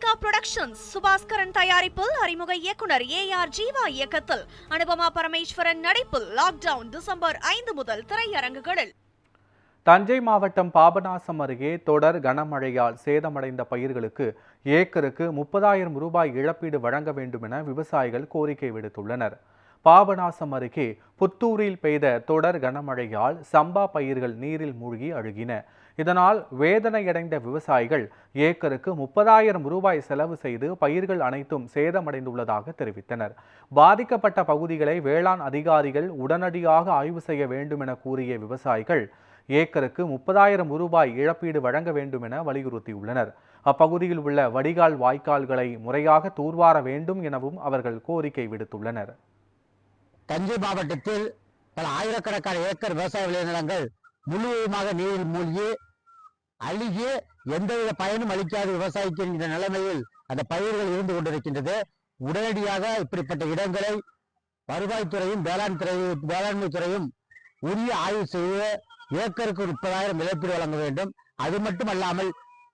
Lyca productions Subaskaran தயாரிப்பில் அறிமுக இயக்குனர் ஏ ஆர் ஜீவா இயக்கத்தில் அனுபமா பரமேஸ்வரன் நடிப்பில் லாக்டவுன் டிசம்பர் ஐந்து முதல் திரையரங்குகளில். தஞ்சை மாவட்டம் பாபநாசம் அருகே தொடர் கனமழையால் சேதமடைந்த பயிர்களுக்கு ஏக்கருக்கு முப்பதாயிரம் ரூபாய் இழப்பீடு வழங்க வேண்டும் என விவசாயிகள் கோரிக்கை விடுத்துள்ளனர். பாபநாசம் அருகே புத்தூரில் பெய்த தொடர் கனமழையால் சம்பா பயிர்கள் நீரில் மூழ்கி அழுகின. இதனால் வேதனையடைந்த விவசாயிகள் ஏக்கருக்கு முப்பதாயிரம் ரூபாய் செலவு செய்து பயிர்கள் அனைத்தும் சேதமடைந்துள்ளதாக தெரிவித்தனர். பாதிக்கப்பட்ட பகுதிகளை வேளாண் அதிகாரிகள் உடனடியாக ஆய்வு செய்ய வேண்டும் என கூறிய விவசாயிகள் ஏக்கருக்கு முப்பதாயிரம் ரூபாய் இழப்பீடு வழங்க வேண்டும் என வலியுறுத்தியுள்ளனர். அப்பகுதியில் உள்ள வடிகால் வாய்க்கால்களை முறையாக தூர்வார வேண்டும் எனவும் அவர்கள் கோரிக்கை விடுத்துள்ளனர். தஞ்சை மாவட்டத்தில் பல ஆயிரக்கணக்கான ஏக்கர் விவசாய விளைநிலங்கள் முழுவதுமாக நீரில் மூழ்கி அழுகி எந்தவித பயனும் அளிக்காத விவசாயிக்கு என்கிற நிலைமையில் அந்த பயிர்கள் இருந்து கொண்டிருக்கின்றது. உடனடியாக இப்படிப்பட்ட இடங்களை வருவாய்த்துறையும் வேளாண் துறையும் வேளாண்மை துறையும் உரிய ஆய்வு செய்து ஏக்கருக்கு முப்பதாயிரம் இழப்பீடு வழங்க வேண்டும். அது மட்டுமல்லாமல்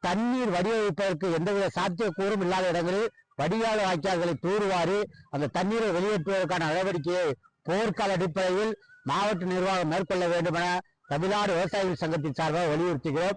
தண்ணீர் வடிவமைப்பதற்கு எந்தவித சாத்தியக்கூறும் இல்லாத இடங்களில் வடிகால் வாய்க்கால்களை தூர்வாரி அந்த தண்ணீரை வெளியேற்றுவதற்கான நடவடிக்கையை போர்க்கால அடிப்படையில் மாவட்ட நிர்வாகம் மேற்கொள்ள வேண்டும் என தமிழ்நாடு விவசாயிகள் சங்கத்தின் சார்பாக வலியுறுத்துகிறோம்.